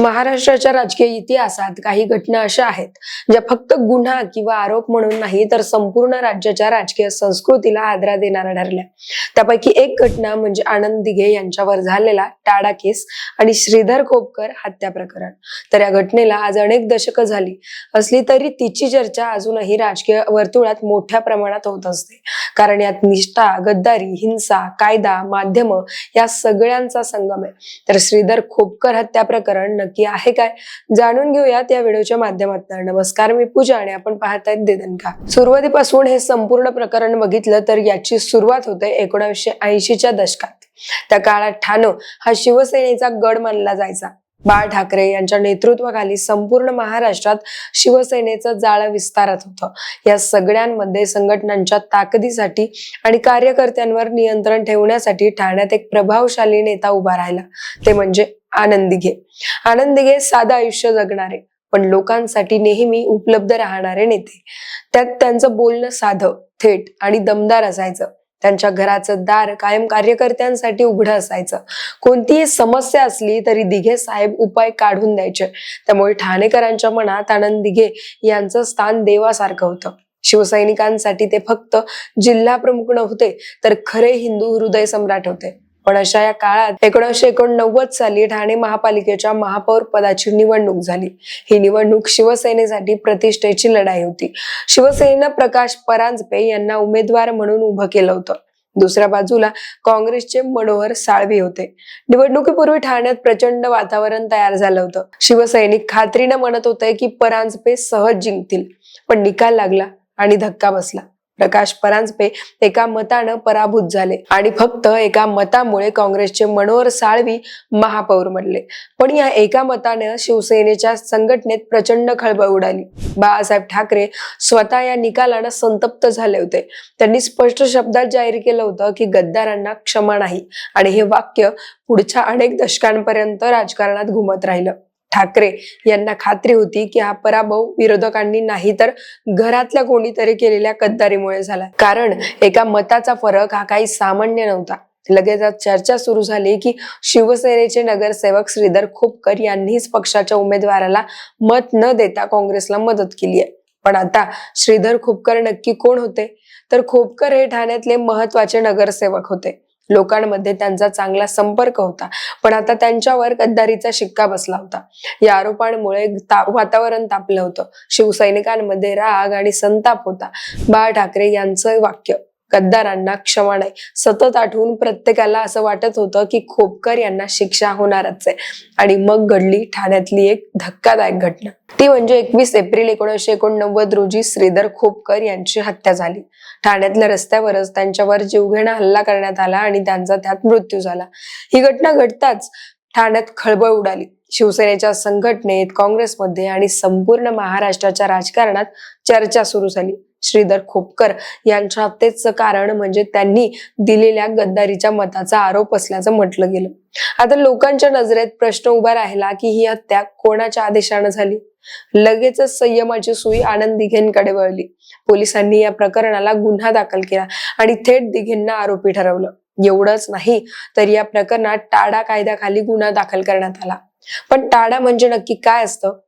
महाराष्ट्राच्या राजकीय इतिहासात काही घटना अशा आहेत ज्या फक्त गुन्हा किंवा आरोप म्हणून नाही तर संपूर्ण राज्याच्या राजकीय संस्कृतीला आदरा देणाऱ्या ठरल्या. त्यापैकी एक घटना म्हणजे आनंद दिघे यांच्यावर झालेला टाडा केस आणि श्रीधर खोपकर हत्या प्रकरण. तर या घटनेला आज अनेक दशकं झाली. असली तरी तिची चर्चा अजूनही राजकीय वर्तुळात मोठ्या प्रमाणात होत असते. कारण यात निष्ठा गद्दारी हिंसा कायदा माध्यम या सगळ्यांचा संगम आहे. तर श्रीधर खोपकर हत्या प्रकरण नक्की आहे काय? जाणून घेऊयात या व्हिडिओच्या माध्यमातून. नमस्कार मी पूजा आणि आपण पाहतायत देदनका. सुरुवातीपासून हे संपूर्ण प्रकरण बघितलं तर याची सुरुवात होते एकोणीसशे ऐंशीच्या दशकात. त्या काळात ठाणो हा शिवसेनेचा गड मानला जायचा. बाळ ठाकरे यांच्या नेतृत्वाखाली संपूर्ण महाराष्ट्रात शिवसेनेचं जाळं विस्तारत होतं. या सगळ्यांमध्ये संघटनांच्या ताकदीसाठी आणि कार्यकर्त्यांवर नियंत्रण ठेवण्यासाठी ठाण्यात एक प्रभावशाली नेता उभा राहिला. ते म्हणजे आनंदी घे. आनंदी घे साधं आयुष्य जगणारे. पण लोकांसाठी नेहमी उपलब्ध राहणारे नेते. त्यात त्यांचं बोलणं साधं थेट आणि दमदार असायचं. त्यांच्या घराचं दार कायम कार्यकर्त्यांसाठी उघडं असायचं. कोणतीही समस्या असली तरी दिघे साहेब उपाय काढून द्यायचे. त्यामुळे ठाणेकरांच्या मनात आनंद दिघे यांचं स्थान देवासारखं होतं. शिवसैनिकांसाठी ते फक्त जिल्हा प्रमुख नव्हते तर खरे हिंदू हृदय सम्राट होते. पण अशा या काळात एकोणीसशे एकोणनव्वद साली ठाणे महापालिकेच्या महापौर पदाची निवडणूक झाली. ही निवडणूक शिवसेनेसाठी प्रतिष्ठेची लढाई होती. शिवसेनेनं प्रकाश परांजपे यांना उमेदवार म्हणून उभं केलं होतं. दुसऱ्या बाजूला काँग्रेसचे मनोहर साळवी होते. निवडणुकीपूर्वी ठाण्यात प्रचंड वातावरण तयार झालं होतं. शिवसैनिक खात्रीनं म्हणत होते की परांजपे सहज जिंकतील. पण निकाल लागला आणि धक्का बसला. प्रकाश परांजपे एका मतानं पराभूत झाले. आणि फक्त एका मतामुळे काँग्रेसचे मनोहर साळवी महापौर बनले. पण या एका मतानं शिवसेनेच्या संघटनेत प्रचंड खळबळ उडाली. बाळासाहेब ठाकरे स्वतः या निकालानं संतप्त झाले होते. त्यांनी स्पष्ट शब्दात जाहीर केलं होतं की गद्दारांना क्षमा नाही. आणि हे वाक्य पुढच्या अनेक दशकांपर्यंत राजकारणात घुमत राहिलं. ठाकरे यांना खात्री होती की हा पराभव विरोधकांनी नाही तर घरातल्या कोणीतरी केलेल्या गद्दारीमुळे झाला. कारण एका मताचा फरक हा काही सामान्य नव्हता. लगेच चर्चा सुरू झाली की शिवसेनेचे नगरसेवक श्रीधर खोपकर यांनीच पक्षाच्या उमेदवाराला मत न देता काँग्रेसला मदत केली आहे. पण आता श्रीधर खोपकर नक्की कोण होते? तर खोपकर हे ठाण्यातले महत्त्वाचे नगरसेवक होते. लोकांमध्ये त्यांचा चांगला संपर्क होता. पण आता त्यांच्यावर गद्दारीचा शिक्का बसला होता. या आरोपांमुळे ता- वातावरण तापलं होतं. शिवसैनिकांमध्ये राग आणि संताप होता. बाळ ठाकरे यांचं वाक्य. गद्दारांना क्षमा नाही. सतत आठवून प्रत्येकाला असं वाटत होतं की खोपकर यांना शिक्षा होणारच आहे. आणि मग घडली ठाण्यातली एक धक्कादायक घटना. ती म्हणजे एकवीस एप्रिल एकोणीसशे एकोणनव्वद रोजी श्रीधर खोपकर यांची हत्या झाली. ठाण्यातल्या रस्त्यावरच त्यांच्यावर जीवघेणा हल्ला करण्यात आला आणि त्यांचा त्यात मृत्यू झाला. ही घटना घडताच ठाण्यात खळबळ उडाली. शिवसेनेच्या संघटनेत काँग्रेसमध्ये आणि संपूर्ण महाराष्ट्राच्या राजकारणात चर्चा सुरू झाली. श्रीधर खोपकर यांच्या हत्येचं कारण म्हणजे त्यांनी दिलेल्या गद्दारीच्या मताचा आरोप असल्याचं म्हटलं गेलं. आता लोकांच्या नजरेत प्रश्न उभा राहिला की ही हत्या कोणाच्या आदेशानं झाली? लगेचच संयमाची सुई आनंद दिघेंकडे वळली. पोलिसांनी या प्रकरणाला गुन्हा दाखल केला आणि थेट दिघेंना आरोपी ठरवलं. एवढंच नाही तर या प्रकरणात टाडा कायद्याखाली गुन्हा दाखल करण्यात आला. पण टाडा म्हणजे नक्की काय असतं?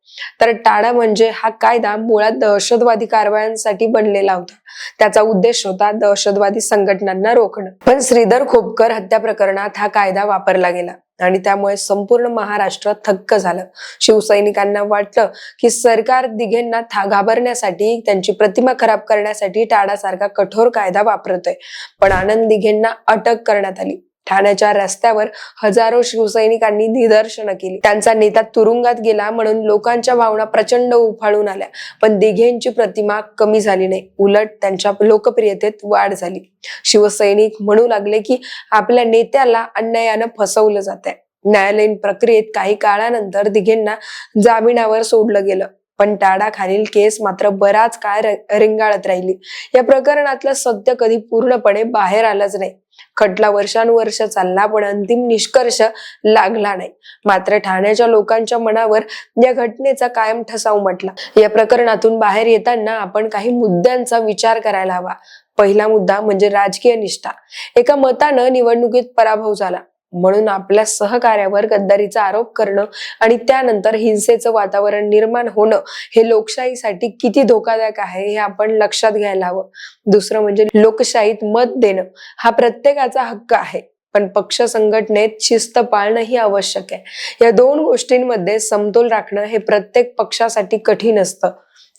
तर टाडा म्हणजे हा कायदा मुळात दहशतवादी कारवायांसाठी बनलेला होता. त्याचा उद्देश होता दहशतवादी संघटनांना रोखणं. पण श्रीधर खोपकर हत्या प्रकरणात हा कायदा वापरला गेला आणि त्यामुळे संपूर्ण महाराष्ट्र थक्क झालं. शिवसैनिकांना वाटलं की सरकार दिघेंना था घाबरण्यासाठी त्यांची प्रतिमा खराब करण्यासाठी टाडासारखा कठोर कायदा वापरतोय. पण आनंद दिघेंना अटक करण्यात आली. ठाण्याच्या रस्त्यावर हजारो शिवसैनिकांनी निदर्शनं केली. त्यांचा नेता तुरुंगात गेला म्हणून लोकांच्या भावना प्रचंड उफाळून आल्या. पण दिघेंची प्रतिमा कमी झाली नाही. उलट त्यांच्या लोकप्रियतेत वाढ झाली. शिवसैनिक म्हणू लागले की आपल्या नेत्याला अन्यायानं फसवलं जात आहे न्यायालयीन प्रक्रियेत काही काळानंतर दिघेंना जामिनावर सोडलं गेलं. पण टाडाखालील केस मात्र बराच काळ रिंगाळत राहिली. या प्रकरणातलं सत्य कधी पूर्णपणे बाहेर आलंच नाही. खटला वर्षानुवर्ष चालला पण अंतिम निष्कर्ष लागला नाही. मात्र ठाण्याच्या लोकांच्या मनावर या घटनेचा कायम ठसा उमटला या प्रकरणातून बाहेर येताना आपण काही मुद्द्यांचा विचार करायला हवा. पहिला मुद्दा म्हणजे राजकीय निष्ठा. एका मतानं निवडणुकीत पराभव झाला. म्हणून आपल्या सहकार्यावर गद्दारीचा आरोप करणं आणि त्यानंतर हिंसेचं वातावरण निर्माण होणं हे लोकशाहीसाठी किती धोकादायक आहे हे आपण लक्षात घ्यायला हवं. दुसरं म्हणजे लोकशाहीत मत देणं हा प्रत्येकाचा हक्क आहे पण पक्ष संघटनेत शिस्त पाळणं ही आवश्यक आहे. या दोन गोष्टींमध्ये समतोल राखणं हे प्रत्येक पक्षासाठी कठीण असतं.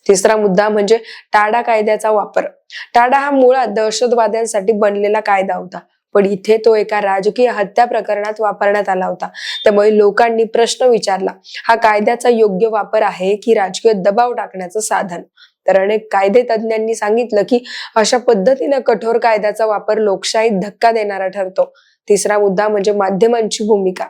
तिसरा मुद्दा म्हणजे टाडा कायद्याचा वापर. टाडा हा मुळात दहशतवाद्यांसाठी बनलेला कायदा होता. पण इथे तो एका राजकीय हत्या प्रकरणात वापरण्यात आला होता. त्यामुळे लोकांनी प्रश्न विचारला हा कायद्याचा योग्य वापर आहे की राजकीय दबाव टाकण्याचं साधन? तर अनेक कायदे तज्ज्ञांनी सांगितलं की अशा पद्धतीनं कठोर कायद्याचा वापर लोकशाहीत धक्का देणारा ठरतो. तिसरा मुद्दा म्हणजे माध्यमांची भूमिका.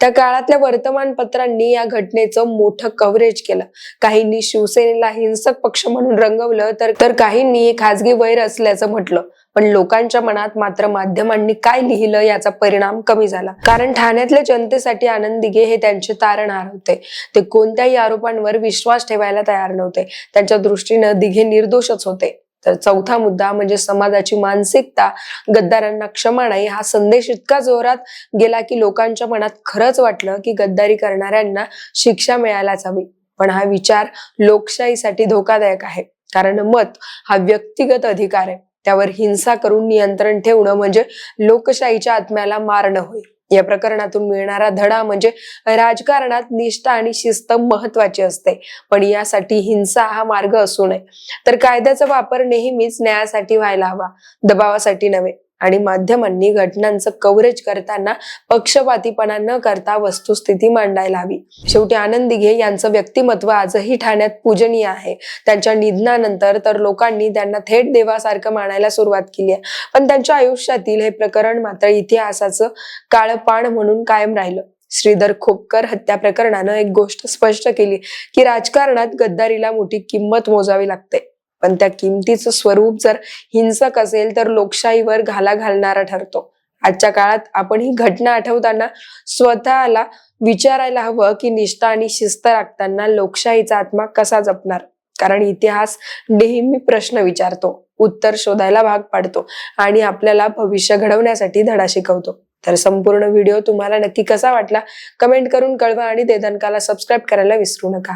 त्या काळातल्या वर्तमानपत्रांनी या घटनेचं मोठं कव्हरेज केलं. काहींनी शिवसेनेला हिंसक पक्ष म्हणून रंगवलं तर तर काहींनी खाजगी वैर असल्याचं म्हटलं. पण लोकांच्या मनात मात्र माध्यमांनी काय लिहिलं याचा परिणाम कमी झाला. कारण ठाण्यातल्या जनतेसाठी आनंद दिघे हे त्यांचे तारणहार होते. ते कोणत्याही आरोपांवर विश्वास ठेवायला तयार नव्हते. त्यांच्या दृष्टीनं दिघे निर्दोषच होते. तर चौथा मुद्दा म्हणजे समाजाची मानसिकता गद्दारांना क्षमा नाही हा संदेश इतका जोरात गेला की लोकांच्या मनात खरंच वाटलं की गद्दारी करणाऱ्यांना शिक्षा मिळायलाच हवी. पण हा विचार लोकशाहीसाठी धोकादायक आहे. कारण मत हा व्यक्तिगत अधिकार आहे. त्यावर हिंसा करून नियंत्रण ठेवणं म्हणजे लोकशाहीच्या आत्म्याला मारणं होय. या प्रकरणातून मिळणारा धडा म्हणजे राजकारणात निष्ठा आणि शिस्त महत्वाची असते. पण यासाठी हिंसा हा मार्ग असू नये. तर कायद्याचा वापर नेहमीच न्यायासाठी व्हायला हवा. दबावासाठी नव्हे. आणि माध्यमांनी घटनांचं कव्हरेज करताना पक्षपातीपणा न करता वस्तुस्थिती मांडायला हवी. शेवटी आनंद दिघे यांचं व्यक्तिमत्व आजही ठाण्यात पूजनीय आहे. त्यांच्या निधनानंतर तर लोकांनी त्यांना थेट देवासारखं मानायला सुरुवात केली आहे. पण त्यांच्या आयुष्यातील हे प्रकरण मात्र इतिहासाचं काळपाण म्हणून कायम राहिलं. श्रीधर खोपकर हत्या प्रकरणानं एक गोष्ट स्पष्ट केली की राजकारणात गद्दारीला मोठी किंमत मोजावी लागते. पण त्या किमतीचं स्वरूप जर हिंसक असेल तर लोकशाहीवर घाला घालणारा ठरतो. आजच्या काळात आपण ही घटना आठवताना स्वतःला विचारायला हवं की निष्ठा आणि शिस्त राखताना लोकशाहीचा आत्मा कसा जपणार? कारण इतिहास नेहमी प्रश्न विचारतो उत्तर शोधायला भाग पाडतो आणि आपल्याला भविष्य घडवण्यासाठी धडा शिकवतो. तर संपूर्ण व्हिडिओ तुम्हाला नक्की कसा वाटला? कमेंट करून कळवा आणि देदनकाला सबस्क्राईब करायला विसरू नका.